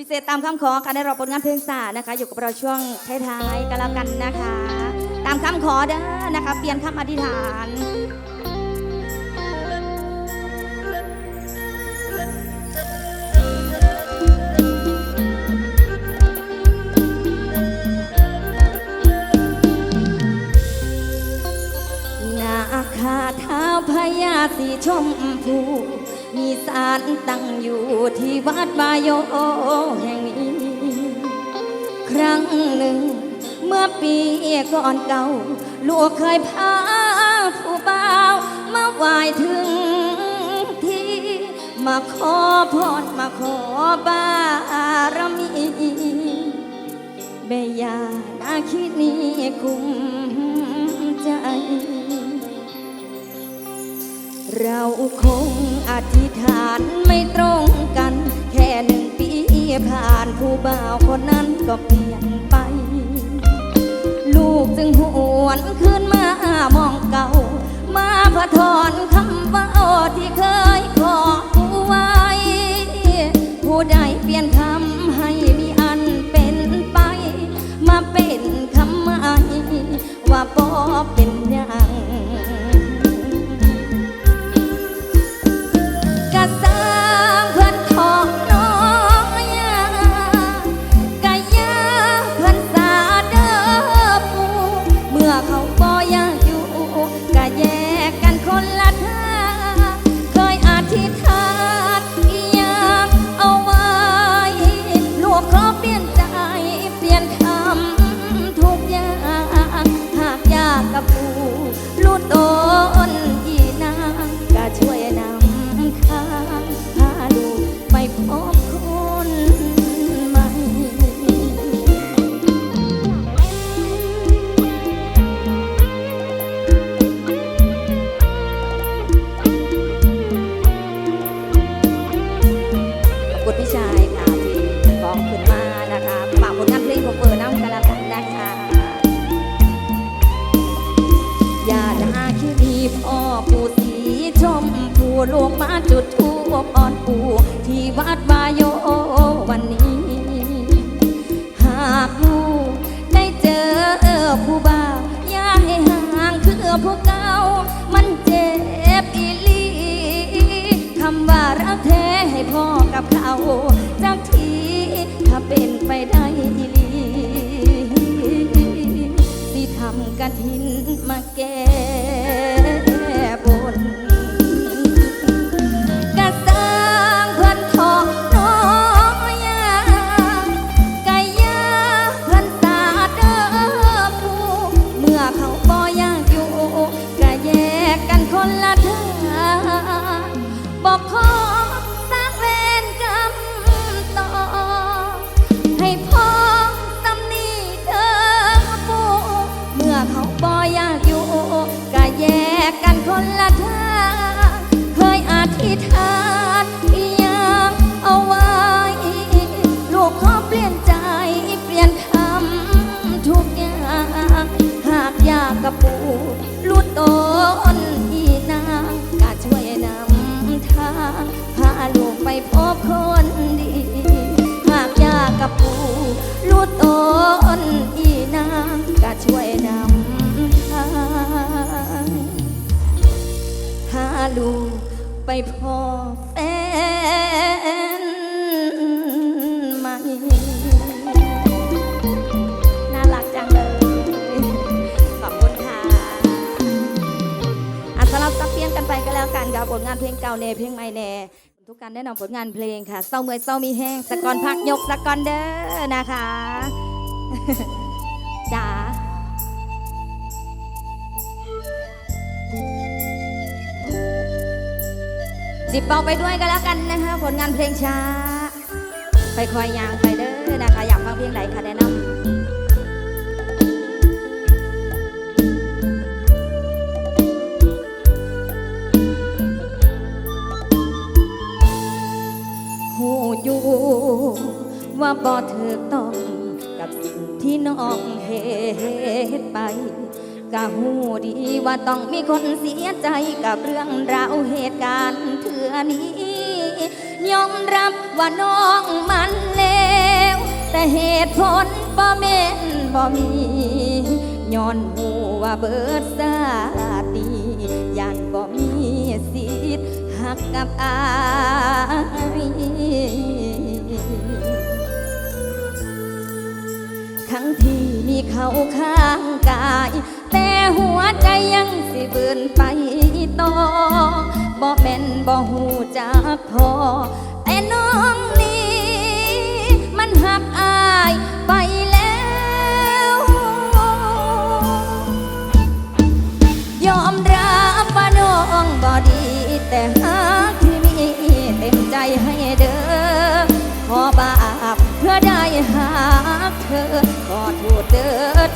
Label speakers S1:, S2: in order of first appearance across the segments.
S1: พิเศษตามคำขอค่ะได้รอผลงานเพลงสานะคะ อยู่กับเราช่วงท้ายๆกันแล้วกันนะคะ ตามคำขอเด้อนะคะ เปลี่ยนคำอธิษฐานนาคาท้าพญาสีชมพู มีสารตั้งอยู่ที่วัดบายโยแห่งนี้ ครั้งหนึ่ง เมื่อปีก่อนเก่า ลูกเคยพาผู้บ่าวมาไหว้ถึงที่ มาขอพรมาขอบารมีเบยานาคิดนี้คุ้มใจ เราคง อธิษฐานไม่ตรงกัน แค่หนึ่งปีผ่านผู้บ่าวคนนั้นก็เปลี่ยนไป ลูกจึงหวนขึ้นมามองเก่า มาพะทอนคำว่าอที่เคยขอผู้ไว้ ผู้ใดเปลี่ยนคำให้มีอันเป็นไป มาเป็นคำใหม่ว่าปอเป็น ไปได้อีหลีสิทำกระถินมาแก้ พบคนดี หากยากกับปูลูดต้นอีนางก็ช่วยนำทางหาลูกไปพอแฟนใหม่น่ารักจังเลย ขอบคุณค่ะอะสำหรับซับเปลี่ยนกันไปก็แล้วกันกับผลงานเพลงเก่าเนเพลงใหม่แน่ ทุกการแนะนำผลงานเพลงค่ะ เศร้าเมื่อยเศร้ามีแห้งสะกอนพักยกสะกอนเด้อนะคะจ๋าจิบเบาไปด้วยกันแล้วกันนะคะ ผลงานเพลงช้า ไปคอยยางไปเด้อนะคะ อยากฟังเพลงไหนคะแนะนำ บ่เธอต้องกับสิ่งที่น้องเหตุไปกะหูดีว่าต้องมีคนเสียใจกับเรื่องราวเหตุการณ์เถื่อนี้ยอมรับว่าน้องมันเลวแต่เหตุผลบ่แม่นบ่มีย้อนหูว่าเบิดซาดียันบ่มีสิทธิ์หักกับอาย ทั้งที่มีเขาข้างกาย แต่หัวใจยังสิเบืนไปต่อบ่แม่นบ่หูจักพอแต่น้องนี้ มันหักอายไป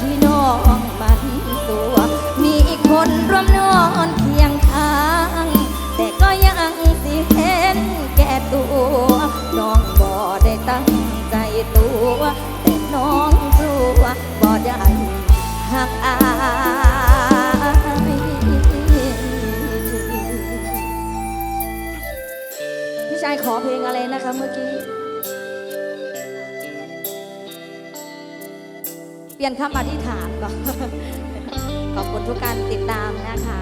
S1: ที่น้องมันตัว มีอีกคนร่วมนอนเคียงข้าง แต่ก็ยังสิเห็นแก่ตัว น้องบ่ได้ตั้งใจตัว แต่น้องกลัวบ่ได้หักอายพี่ชายขอเพลงอะไรนะคะเมื่อกี้ เปลี่ยนคำอธิษฐานก่อนขอบคุณทุกการติดตามนะคะ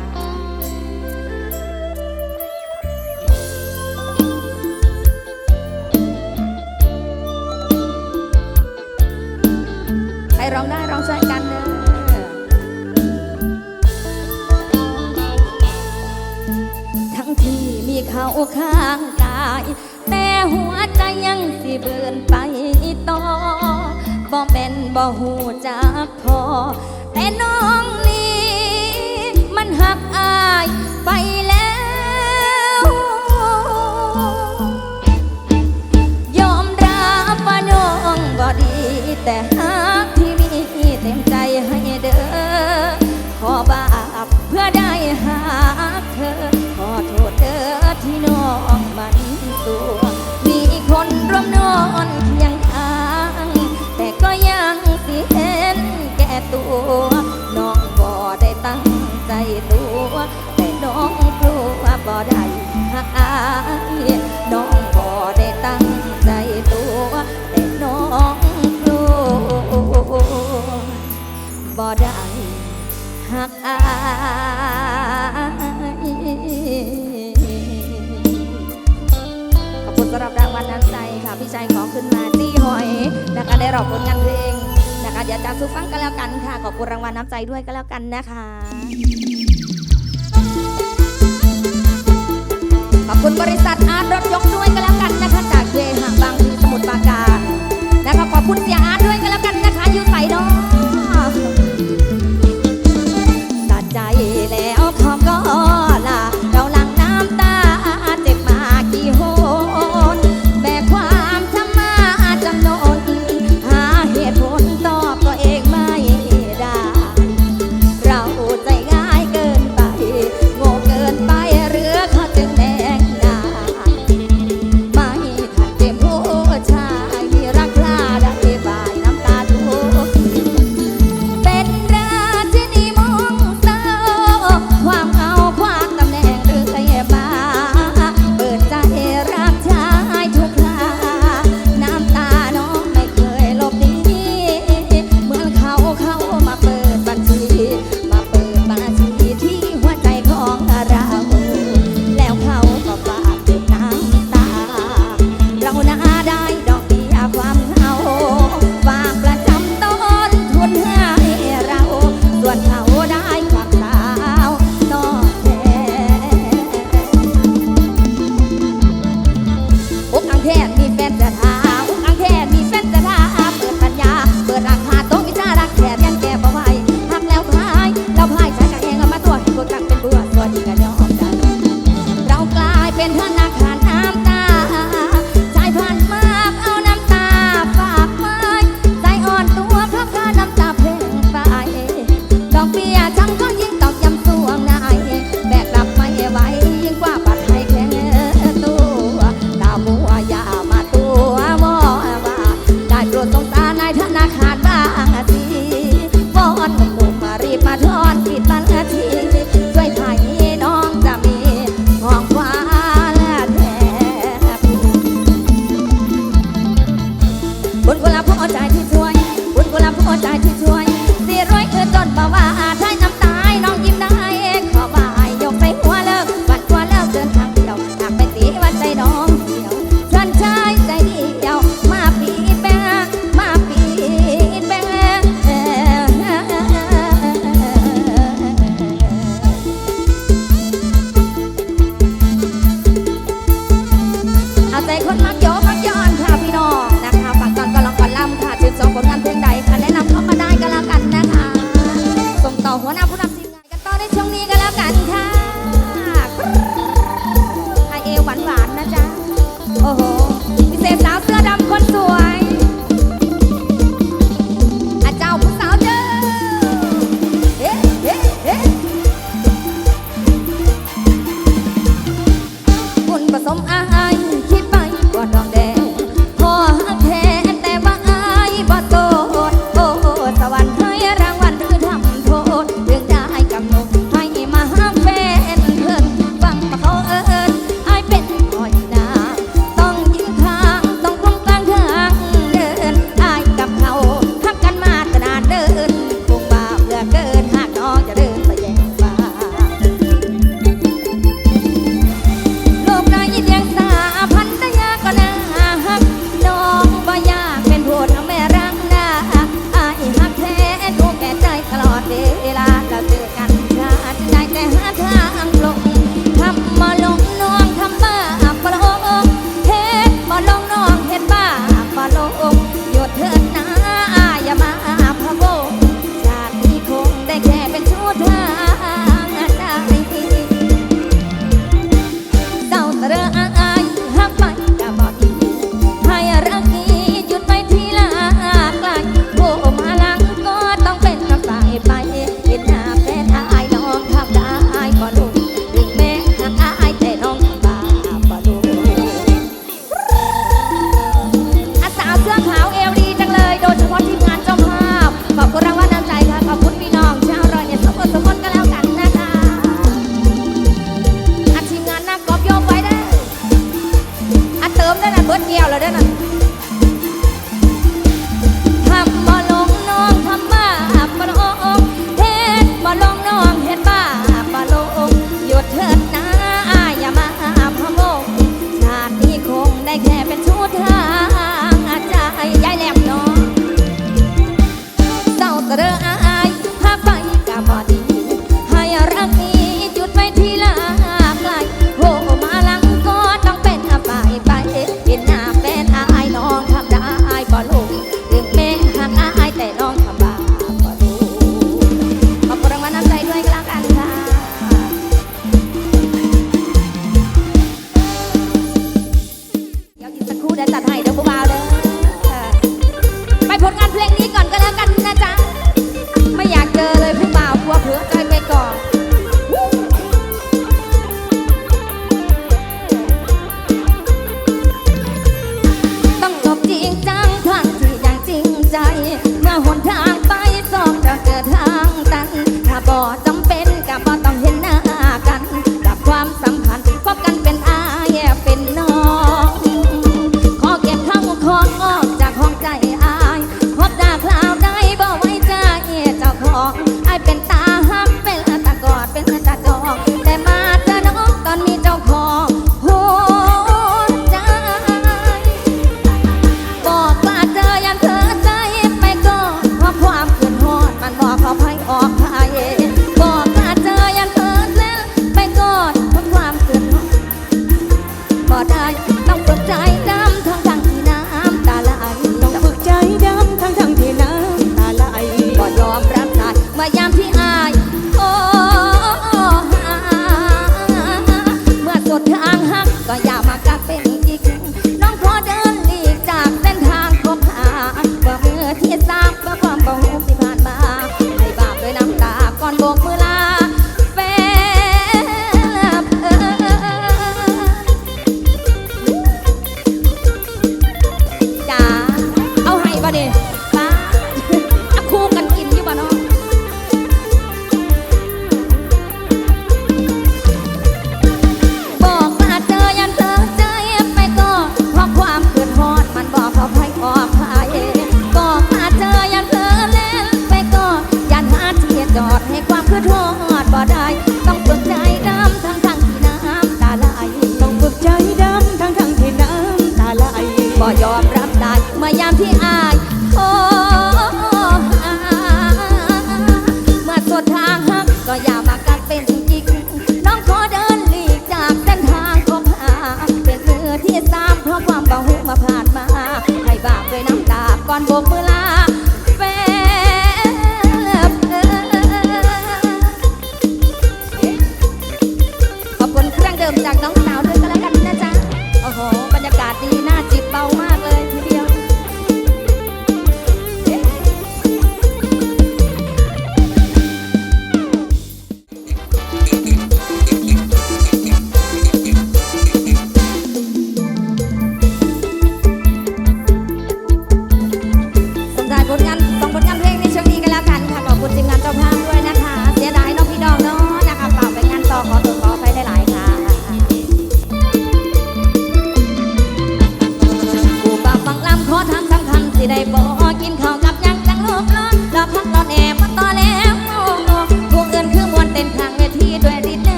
S1: ใครร้องได้ร้องช่วยกันเด้อทั้งที่มีเขาข้าง บ่หูจักพอ แต่น้องนี้มันหักอายไปแล้ว ยอมรับว่าน้องบ่ดีแต่ น้องบ่ได้ตั้งใจตัวแต่น้องกลัวบ่ได้หักอายขอบคุณสำหรับรางวัลน้ำใจค่ะพี่ชายขอขึ้นมาจี้หอยนะคะได้รอบผลงานเพลงนะคะเดี๋ยวจะสู้ฟังกันแล้วกันค่ะขอบคุณรางวัลน้ำใจด้วยก็แล้วกันนะคะ ขอบคุณบริษัทอาร์ตรถยกด้วยก็แล้วกันนะคะจากเยหะบางพลีสมุทรปราการนะคะขอบคุณเสียอาร์ตด้วย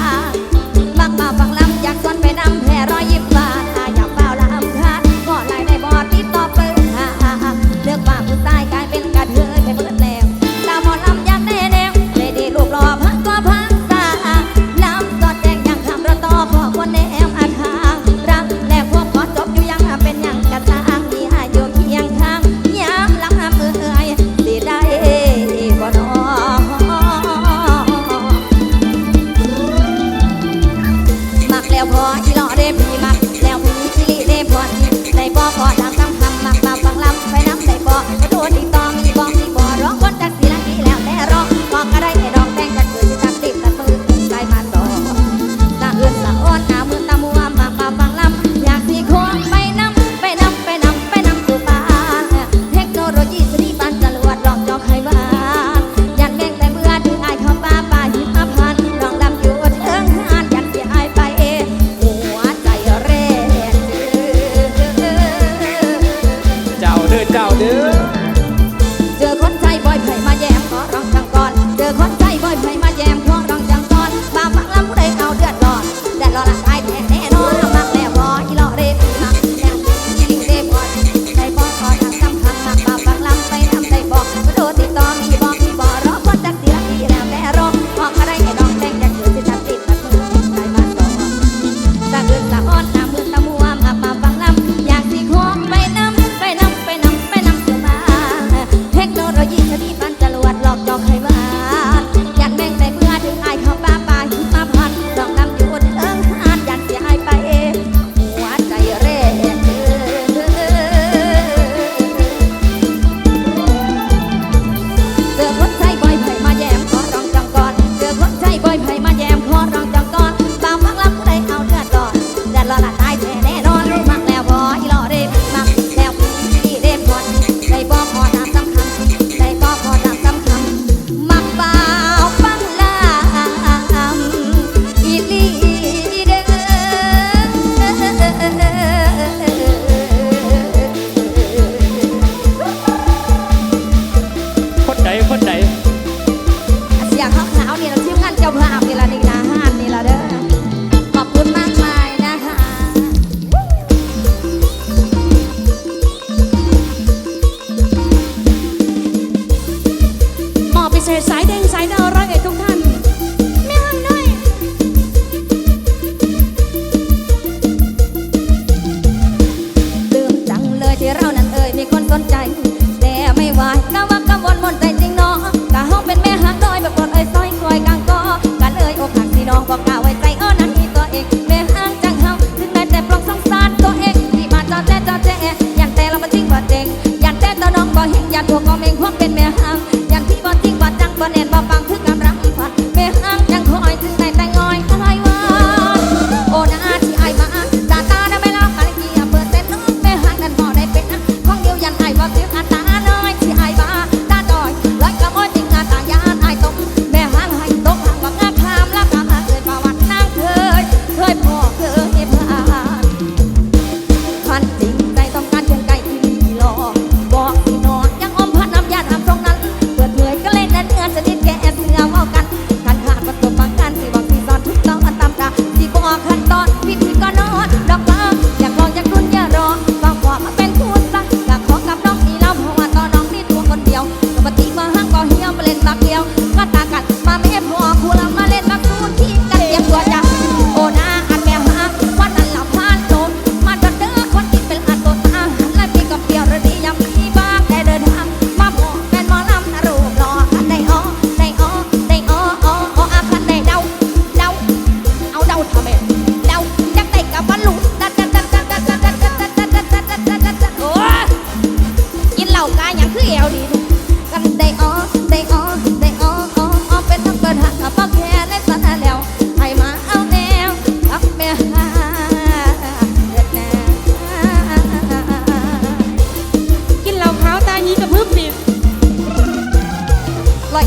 S1: าบางมาบางลำอยากสวนไปนำแผ่รอยยิ้ม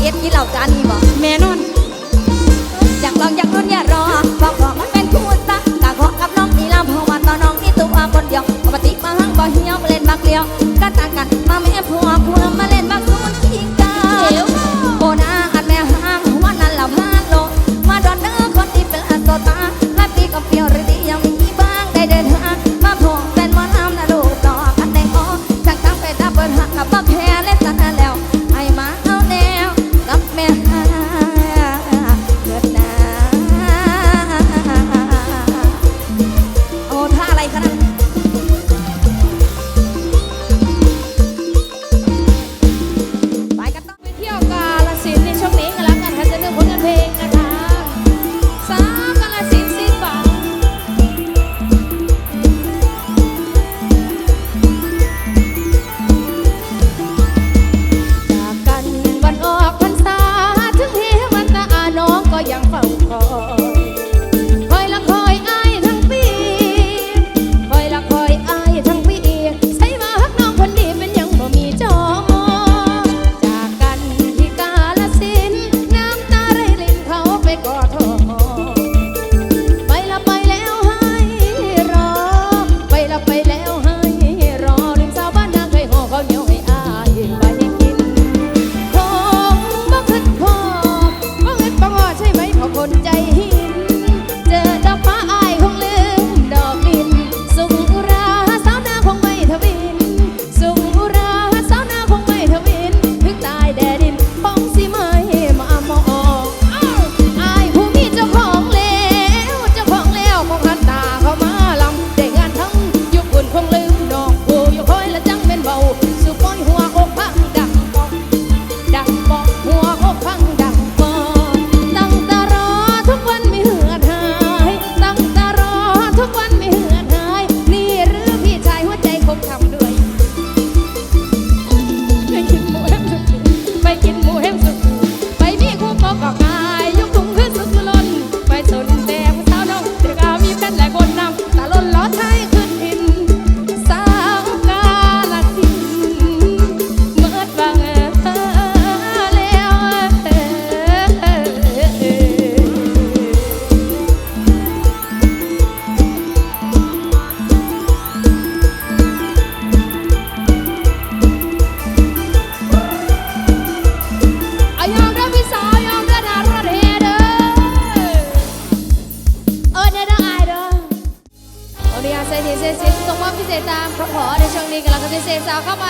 S1: ย็ดกี่เหล่าจานีบอกแม่
S2: น
S1: อน
S2: อยากลองอยากรุ่นอย่ารอบอกบอกมันเป็นคู่ซะกะขอกับน้องนี่ลำเพราะว่าตอนน้องนี่ตัวคนเดียวปกติมาหังบ่เหี้ยวเล่นมาก
S1: เลียว
S2: ก็ต่าง sa kamay.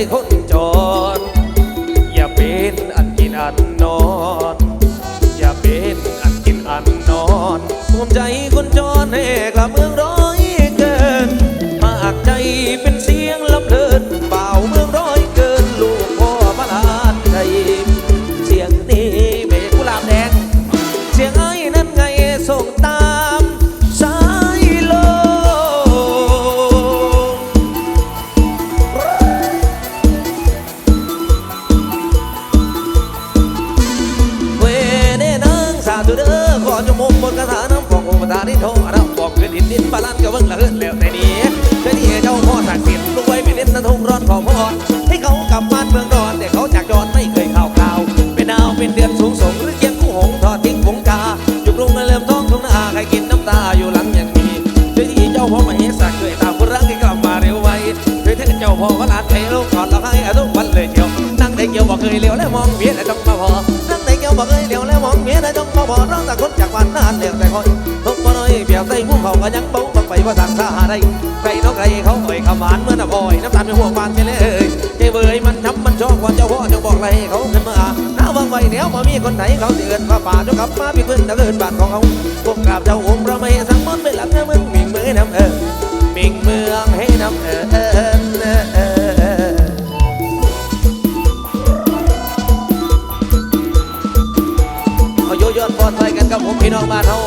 S2: Orejón จ้าพ่อมาเอ
S1: สักด้ยตาคุณรักให้กลับมาเร็วไวด้วยเธอเจ้าพ่อก็ลานไทลูกขอดเราให้อ
S3: ทุกวันเลยเจียวนั่งได้เกี่ยวบอกเคยเลี้ยวแล้วมองเวียนแต่ต้องมาพอนั่งได้เกี่ยวบอกเคยเลี้ยวแล้วมองเวียนแต่ต้องมาพอร้องแต่คนจากวันนั้นเลี้ยงแต่คนทุกคนเลยเปียกใส่มุ้งเขาก็ยังเบาบังไฟว่าทางซาใด้ใครน้องใครเขาอ่อยขมานเมื่อน่ะบอยน้ำตาลไม่ห่วงบานไปเลยเกเบยมันช้ำมันชอกว่าเจ้าพ่อจะบอกอะไรเขาเมื่อน้าวังไวเดี๋ยวมามีคนไหนเขาเดือดมาป่าจ้ากับมาพี่เพื่อนตะเกินบาทของเขาพวกกราบเจ้าองค์พระเหส น้ำเออปิงเมืองให้น้ำเออเอเออเออเอาโยยอดปลอดภัยกันกับผมพี่น้องบ้านเฮา